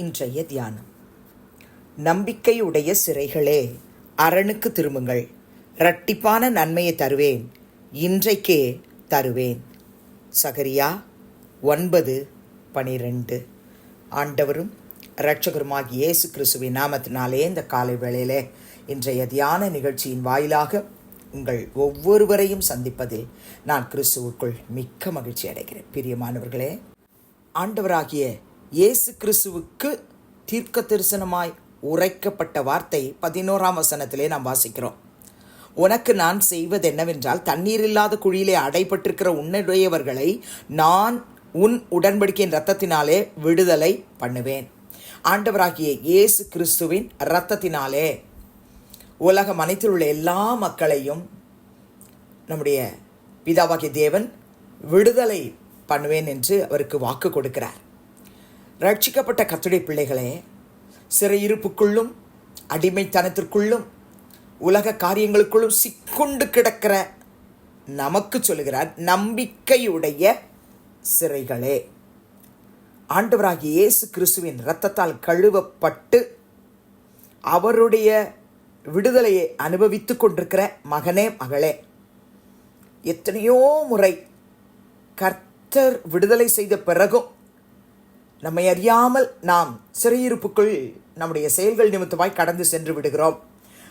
இன்றைய தியானம். நம்பிக்கையுடைய சிறைகளே அரணுக்கு திரும்புங்கள். இரட்டிப்பான நன்மையை தருவேன். இன்றைக்கே தருவேன். சகரியா ஒன்பது பனிரெண்டு. ஆண்டவரும் இரட்சகருமாகி இயேசு கிறிஸ்துவின் நாமத்தினாலே இந்த காலை வேளையிலே இன்றைய தியான நிகழ்ச்சியின் வாயிலாக உங்கள் ஒவ்வொருவரையும் சந்திப்பதில் நான் கிறிஸ்துவுக்குள் மிக்க மகிழ்ச்சி அடைகிறேன். பிரியமானவர்களே ஆண்டவராகிய இயேசு கிறிஸ்துவுக்கு தீர்க்க தரிசனமாய் உரைக்கப்பட்ட வார்த்தை பதினோராம் வசனத்திலே நாம் வாசிக்கிறோம். உனக்கு நான் செய்வது என்னவென்றால் தண்ணீர் இல்லாத குழியிலே அடைபட்டிருக்கிற உன்னுடையவர்களை நான் உன் உடன்படிக்கையின் ரத்தத்தினாலே விடுதலை பண்ணுவேன். ஆண்டவராகிய இயேசு கிறிஸ்துவின் இரத்தத்தினாலே உலகம் அனைத்தில் உள்ள எல்லா மக்களையும் நம்முடைய பிதாவாகிய தேவன் விடுதலை பண்ணுவேன் என்று அவருக்கு வாக்கு கொடுக்கிறார். ரட்சிக்கப்பட்ட கத்துடைய பிள்ளைகளே சிறையிருப்புக்குள்ளும் அடிமைத்தனத்திற்குள்ளும் உலக காரியங்களுக்குள்ளும் சிக்குண்டு கிடக்கிற நமக்கு சொல்லுகிறார் நம்பிக்கையுடைய சிறைகளே. ஆண்டவராகிய இயேசு கிறிஸ்துவின் இரத்தத்தால் கழுவப்பட்டு அவருடைய விடுதலையை அனுபவித்து கொண்டிருக்கிற மகனே மகளே. எத்தனையோ முறை கர்த்தர் விடுதலை செய்த பிறகும் நம்மை அறியாமல் நாம் சிறையிருப்புக்குள் நம்முடைய செயல்கள் நிமித்தமாய் கடந்து சென்று விடுகிறோம்.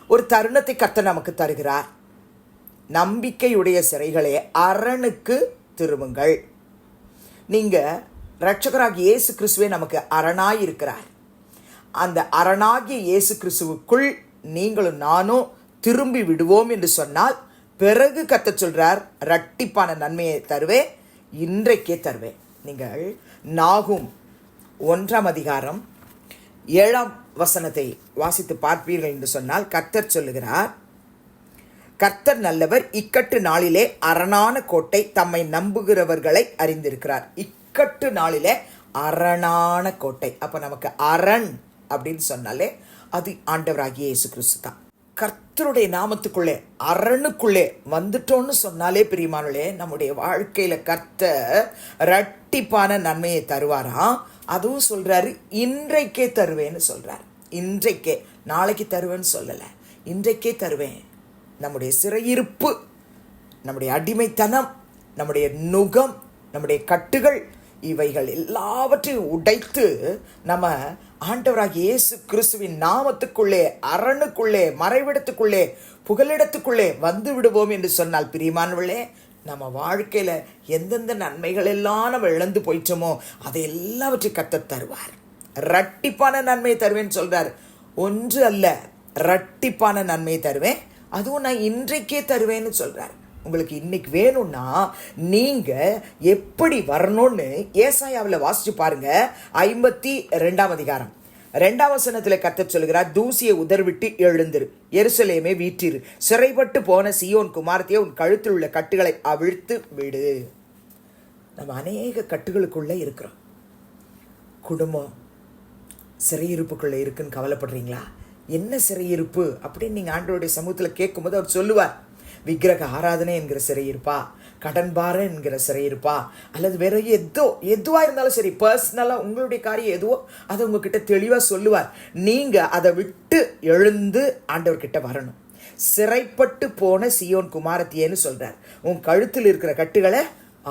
ஒரு தருணத்தை கத்த நமக்கு தருகிறார். நம்பிக்கையுடைய சிறைகளே அரணுக்கு திரும்புங்கள். நீங்கள் ரட்சகராக இயேசு கிறிஸ்துவே நமக்கு அரணாய் இருக்கிறார். அந்த அரணாகிய இயேசு கிறிஸ்துவுக்குள் நீங்களும் நானும் திரும்பி விடுவோம் என்று சொன்னால் பிறகு கத்த சொல்கிறார் ரட்டிப்பான நன்மையை தருவேன் இன்றைக்கே தருவேன். நீங்கள் நாகும் ஒன்றாம் அதிகாரம் ஏழாம் வசனத்தை வாசித்து பார்ப்பீர்கள் என்று சொன்னால் கர்த்தர் சொல்லுகிறார் கர்த்தர் நல்லவர் இக்கட்டு நாளிலே அரணான கோட்டை தம்மை நம்புகிறவர்களை அறிந்திருக்கிறார். இக்கட்டு நாளிலே அரணான கோட்டை. அப்போ நமக்கு அரண் அப்படின்னு சொன்னாலே அது ஆண்டவராகிய இயேசு கிறிஸ்து தான். கர்த்தருடைய நாமத்துக்குள்ளே அரணுக்குள்ளே வந்துட்டோன்னு சொன்னாலே பிரியமானே நம்முடைய வாழ்க்கையில் கர்த்தர் ரட்டிப்பான நன்மையை தருவாராம் அதுவும் சொல்கிறாரு இன்றைக்கே தருவேன்னு சொல்கிறார் இன்றைக்கே நாளைக்கு தருவேன்னு சொல்லலை. இன்றைக்கே தருவேன். நம்முடைய சிறையிருப்பு நம்முடைய அடிமைத்தனம் நம்முடைய நுகம் நம்முடைய கட்டுகள் இவைகள் எல்லாவற்றையும் உடைத்து நம்ம ஆண்டவராக இயேசு கிறிஸ்துவின் நாமத்துக்குள்ளே அரணுக்குள்ளே மறைவிடத்துக்குள்ளே புகலிடத்துக்குள்ளே வந்து விடுவோம் என்று சொன்னால் பிரியமானவர்களே நம்ம வாழ்க்கையில் எந்தெந்த நன்மைகள் எல்லாம் நம்ம இழந்து போயிட்டோமோ அதை எல்லாவற்றையும் கத்த தருவார். ரட்டிப்பான நன்மையை தருவேன்னு சொல்கிறார் ஒன்று அல்ல ரட்டிப்பான நன்மையை தருவேன். அதுவும் நான் இன்றைக்கே தருவேன்னு சொல்கிறார் உங்களுக்கு இன்னைக்கு வேணும்னா நீங்கள் எப்படி வரணும்னு ஏசாயாவில் வாசிச்சு பாருங்க. ஐம்பத்தி ரெண்டாம் அதிகாரம். ரெண்டாம் வசனத்தில் கத்த சொல்கிறார் தூசியை உதர்விட்டு எழுந்திரு எருசலேமே வீற்றிரு. சிறைப்பட்டு போன சியோன் குமார்த்தியை உன் கழுத்தில் உள்ள கட்டுகளை அவிழ்த்து விடு. நம்ம அநேக கட்டுகளுக்குள்ளே இருக்கிறோம். குடும்பம் சிறையிருப்புக்குள்ளே இருக்குன்னு கவலைப்படுறீங்களா? என்ன சிறையிருப்பு அப்படின்னு நீங்கள் ஆண்டோடைய சமூகத்தில் கேட்கும்போது அவர் சொல்லுவார் விக்கிரக ஆராதனை என்கிற சிறையிருப்பா கடன் பாரு என்கிற சிறை இருப்பா அல்லது வேற எதோ எதுவாக இருந்தாலும் சரி பர்சனலாக உங்களுடைய காரியம் எதுவோ அதை உங்ககிட்ட தெளிவாக சொல்லுவார். நீங்கள் அதை விட்டு எழுந்து ஆண்டவர்கிட்ட வரணும். சிறைப்பட்டு போன சியோன் குமாரத்தியேன்னு சொல்கிறார் உன் கழுத்தில் இருக்கிற கட்டுகளை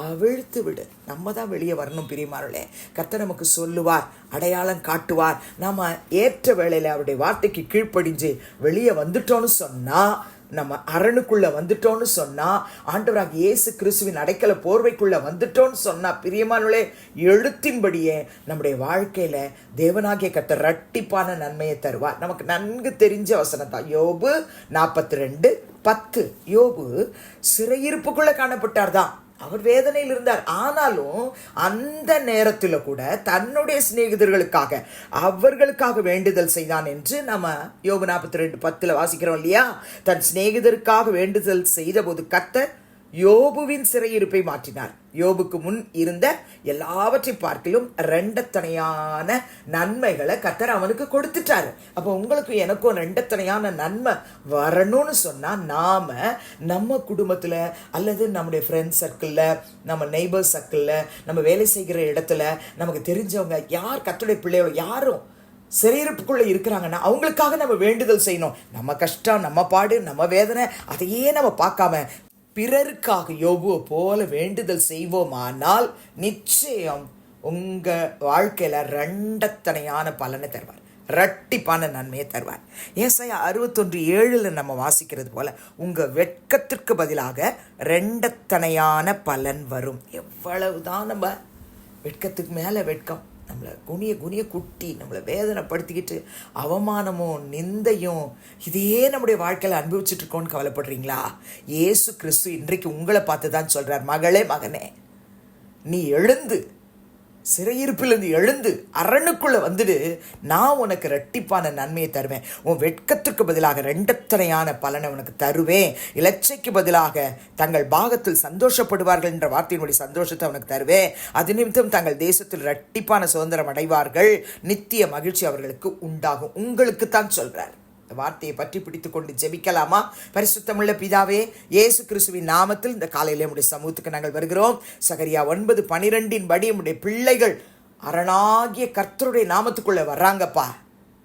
அவிழ்த்து விடு. நம்ம தான் வெளியே வரணும் பிரியமார்களே கத்த நமக்கு சொல்லுவார் அடையாளம் காட்டுவார். நாம் ஏற்ற வேளையில் அவருடைய வார்த்தைக்கு கீழ்ப்படிஞ்சு வெளியே வந்துட்டோன்னு சொன்னால் நம்ம அரணுக்குள்ளே வந்துட்டோம்னு சொன்னால் ஆண்டவராக இயேசு கிறிஸ்துவின் அடைக்கல போர்வைக்குள்ளே வந்துட்டோம்னு சொன்னால் பிரியமானவளே எழுத்தின்படியே நம்முடைய வாழ்க்கையில் தேவனாகிய கத்த ரட்டிப்பான நன்மையை தருவார். நமக்கு நன்கு தெரிஞ்ச வசனம் தான். யோபு நாற்பத்தி ரெண்டு பத்து. யோபு சிறையிருப்புக்குள்ளே காணப்பட்டார் தான். அவர் வேதனையில் இருந்தார். ஆனாலும் அந்த நேரத்தில் கூட தன்னுடைய சிநேகிதர்களுக்காக அவர்களுக்காக வேண்டுதல் செய்தான் என்று நம்ம யோபு நாற்பத்தி ரெண்டு பத்தில் வாசிக்கிறோம் இல்லையா? தன் சிநேகிதருக்காக வேண்டுதல் செய்த போது கத்த யோபுவின் சிறையிருப்பை மாற்றினார். யோபுக்கு முன் இருந்த எல்லாவற்றை பார்க்கிலும் ரெண்டத்தனையான நன்மைகளை கத்தர் அவனுக்கு கொடுத்துட்டாரு. அப்போ உங்களுக்கு எனக்கும் ரெண்டத்தனையான நன்மை வரணும்னு சொன்னால் நாம் நம்ம குடும்பத்தில் அல்லது நம்முடைய ஃப்ரெண்ட்ஸ் சர்க்கிளில் நம்ம நெய்பர் சர்க்கிளில் நம்ம வேலை செய்கிற இடத்துல நமக்கு தெரிஞ்சவங்க யார் கத்துடைய பிள்ளையோ யாரும் சிறையிருப்புக்குள்ளே இருக்கிறாங்கன்னா அவங்களுக்காக நம்ம வேண்டுதல் செய்யணும். நம்ம கஷ்டம் நம்ம பாடு நம்ம வேதனை அதையே நம்ம பார்க்காம பிறருக்காக யோபுவை போல வேண்டுதல் செய்வோமானால் நிச்சயம் உங்கள் வாழ்க்கையில் ரெண்டத்தனையான பலனை தருவார். ரட்டிப்பான நன்மையை தருவார். ஏசாயா அறுபத்தொன்று ஏழில் நம்ம வாசிக்கிறது போல உங்கள் வெட்கத்திற்கு பதிலாக ரெண்டத்தனையான பலன் வரும். எவ்வளவுதான் நம்ம வெட்கத்துக்கு மேலே வெட்கம். நம்மளை குனிய குனிய குட்டி நம்மளை வேதனைப்படுத்திக்கிட்டு அவமானமும் நிந்தையும் இதையே நம்முடைய வாழ்க்கையில் அனுபவிச்சுட்ருக்கோன்னு கவலைப்படுறீங்களா? இயேசு கிறிஸ்து இன்றைக்கு உங்களை பார்த்து தான் சொல்கிறார் மகளே மகனே நீ எழுந்து சிறையிருப்பிலிருந்து எழுந்து அரணுக்குள்ளே வந்துடு நான் உனக்கு ரெட்டிப்பான நன்மையை தருவேன். உன் வெட்கத்திற்கு பதிலாக ரெண்டத்தனையான பலனை உனக்கு தருவேன். இலச்சைக்கு பதிலாக தங்கள் பாகத்தில் சந்தோஷப்படுவார்கள் என்ற வார்த்தையினுடைய சந்தோஷத்தை உனக்கு தருவேன். அது நிமித்தம் தங்கள் தேசத்தில் ரெட்டிப்பான சுதந்திரம் அடைவார்கள். நித்திய மகிழ்ச்சி அவர்களுக்கு உண்டாகும். உங்களுக்கு தான் சொல்கிறார் இந்த வார்த்தையை பற்றி பிடித்து கொண்டு ஜெபிக்கலாமா? பரிசுத்தமுள்ள பிதாவே இயேசு கிறிஸ்துவின் நாமத்தில் இந்த காலையில் நம்முடைய சமூகத்துக்கு நாங்கள் வருகிறோம். சகரியா ஒன்பது பனிரெண்டின் படி நம்முடைய பிள்ளைகள் அரணாகிய கர்த்தருடைய நாமத்துக்குள்ளே வர்றாங்கப்பா.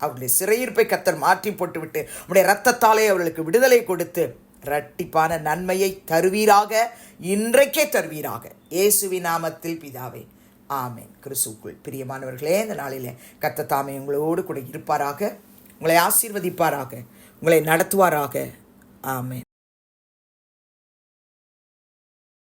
அவருடைய சிறையிருப்பை கர்த்தர் மாற்றி போட்டுவிட்டு உடைய ரத்தத்தாலே அவர்களுக்கு விடுதலை கொடுத்து ரட்டிப்பான நன்மையை தருவீராக இன்றைக்கே தருவீராக. இயேசுவி நாமத்தில் பிதாவே ஆமேன். கிறிஸ்துக்குள் பிரியமானவர்களே இந்த நாளிலே கத்த தாமே உங்களோடு கூட இருப்பாராக. உங்களை ஆசீர்வதிப்பாராக உங்களை நடத்துவாராக. ஆமே